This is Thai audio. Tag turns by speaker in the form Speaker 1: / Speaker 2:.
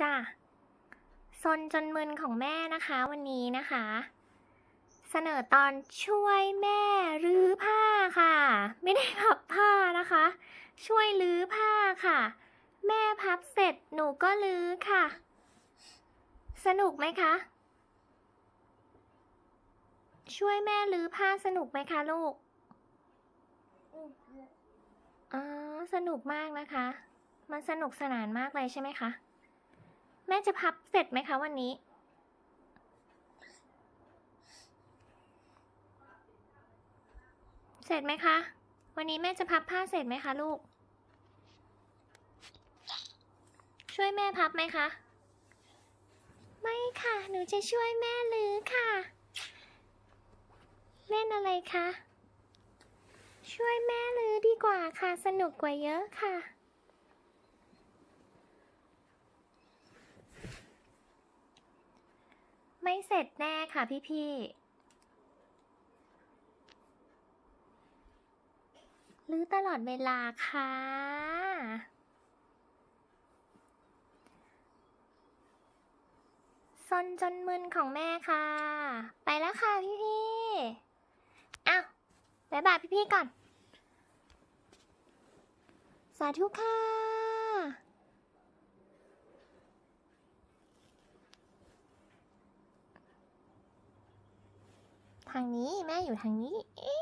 Speaker 1: จ้ะซนจนมึนของแม่นะคะวันนี้นะคะ เสนอตอนช่วยแม่รื้อผ้าค่ะ ไม่ได้พับผ้านะคะ ช่วยรื้อผ้าค่ะ แม่พับเสร็จหนูก็รื้อค่ะ สนุกไหมคะ ช่วยแม่รื้อผ้าสนุกไหมคะลูกอ๋อสนุกมากนะคะ มันสนุกสนานมากเลยใช่ไหมคะ แม่จะพับเสร็จไหมคะวันนี้ เสร็จไหมคะ วันนี้แม่จะพับผ้าเสร็จไหมคะลูก ช่วยแม่พับไหมคะ ไม่ค่ะ หนูจะช่วยแม่ลือค่ะ เล่นอะไรคะ ช่วยแม่ลือดีกว่าค่ะ สนุกกว่าเยอะค่ะ ไม่เสร็จแน่ค่ะพี่ๆลื้อตลอดเวลาค่ะ ซนจนมึนของแม่ค่ะ ไปแล้วค่ะพี่ๆอ้าวบ๊ายบายพี่ๆก่อน สาธุค่ะ ทางนี้แม่อยู่ทางนี้ เอ๊